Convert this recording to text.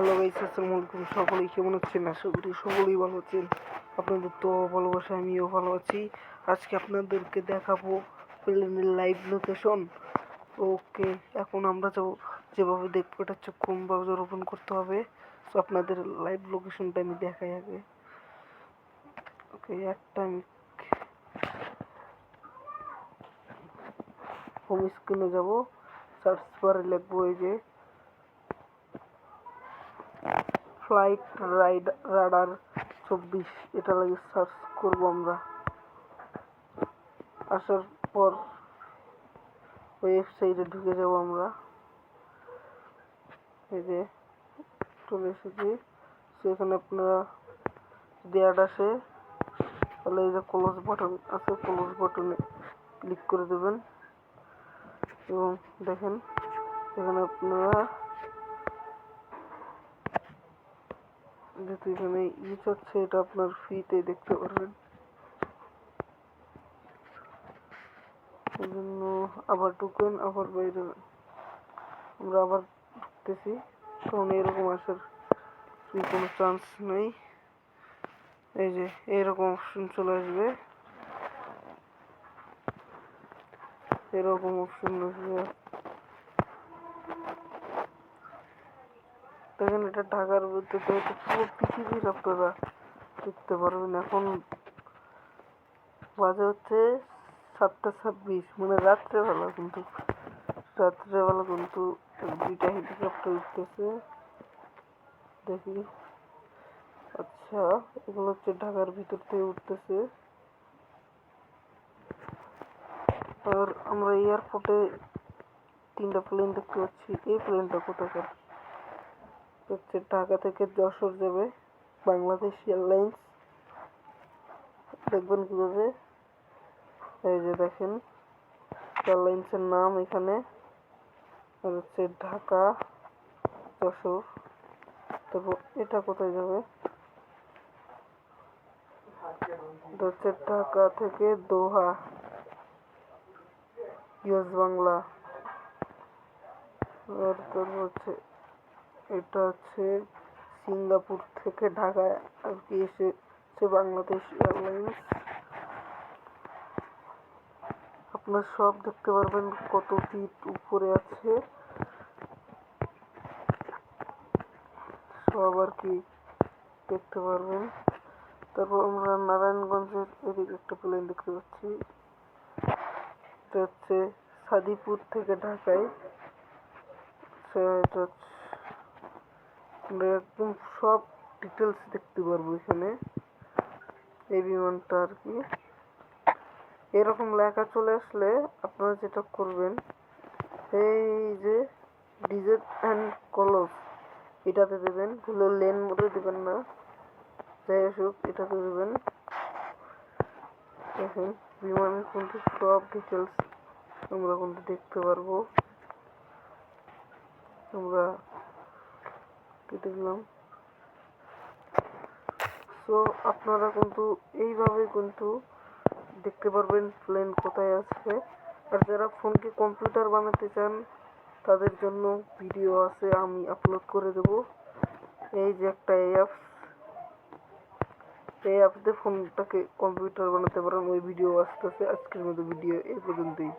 Hello guys আসসালামু আলাইকুম সকলেই কেমন আছেন? আশা করি সকলেই ভালো আছেন। আপনাদের তো ভালোবাসা আমিও ভালো আছি। আজকে আপনাদেরকে দেখাবো প্লেনের লাইভ লোকেশন ওকে, এখন আমরা যাব, যেভাবে দেখব এটা ব্রাউজার ওপেন করতে হবে। তো আপনাদের লাইভ লোকেশনটা আমি দেখাই আগে। ওকে, একটা আমি হোম স্ক্রিনে যাব। সার্চ বারে লিখব এই যে। ফ্লাইট রাইড রাডার চব্বিশ, এটা লাগে সার্চ করব আমরা। আসার পর ওয়েবসাইটে ঢুকে যাব আমরা। এই যে, চলে এসেছি। সেখানে আপনারা যদি অ্যাড আসে, তাহলে এই যে ক্লোজ বাটন আছে ক্লোজ বাটনে ক্লিক করে দেবেন। এবং দেখেন, এখানে আপনারা যেহেতু এখানে ইউজ হচ্ছে এটা আপনার ফ্রিতে দেখতে পারবেন। এই জন্য আবার ঢুকেন, আবার বাইরে আমরা আবার ঢুকতেছি। কারণ এরকম আসার কোনো চান্স নেই। এই যে, এরকম অপশন চলে আসবে। এরকম অপশন আসবে। দেখেন এটা ঢাকার তো এটা পুরো পৃথিবীর আপনারা দেখতে পারবেন। এখন বাজে হচ্ছে সাতটা ছাব্বিশ মানে রাত্রেবেলা কিন্তু রাত্রেবেলা কিন্তু দুইটা হেলিকপ্টার উঠতেছে। দেখি। আচ্ছা এগুলো হচ্ছে ঢাকার ভিতর থেকে উঠতেছে। আর আমরা এয়ারপোর্টে তিনটা প্লেন দেখতে পাচ্ছি। এই প্লেনটা কোথাকার? হচ্ছে ঢাকা থেকে যশোর যাবে বাংলাদেশ এয়ারলাইন্স। দেখবেন কীভাবে। এই যে দেখেন, এয়ারলাইন্সের নাম এখানে। আর হচ্ছে ঢাকা, যশোর। তারপর এটা কোথায় যাবে? হচ্ছে ঢাকা থেকে দোহা ইউএস বাংলা। আর তারপর হচ্ছে এটা হচ্ছে সিঙ্গাপুর থেকে ঢাকায় আর কি এসেছে বাংলাদেশ এয়ারলাইন্স। আপনার সব দেখতে পারবেন কত ফিট উপরে আছে। সব আর কি দেখতে পারবেন। তারপর আমরা নারায়ণগঞ্জের এদিকে একটা প্লেন দেখতে পাচ্ছি। এটা হচ্ছে সাদিপুর থেকে ঢাকায়। আচ্ছা, এটা হচ্ছে আমরা একদম সব ডিটেলস দেখতে পারব এখানে। এই বিমানটা আর কি। এরকম লেখা চলে আসলে আপনারা যেটা করবেন, এই যে ডিজেট অ্যান্ড কলস, এটাতে দেবেন। ভুলে লেন মোডে দেবেন না। যাই আসুক, এটাতে দেবেন। দেখেন, বিমানের কিন্তু সব ডিটেলস আমরা কিন্তু দেখতে পারব। আমরা কেটে দিলাম। সো আপনারা কিন্তু এইভাবে কিন্তু দেখতে পারবেন প্লেন কোথায় আছে। আর যারা ফোনকে কম্পিউটার বানাতে চান, তাদের জন্য ভিডিও আছে, আমি আপলোড করে দেব। এই যে একটা অ্যাপস এই অ্যাপস ফোনটাকে কম্পিউটার বানাতে পারেন, ওই ভিডিও আসতেছে। আজকের মতো ভিডিও এই পর্যন্তই।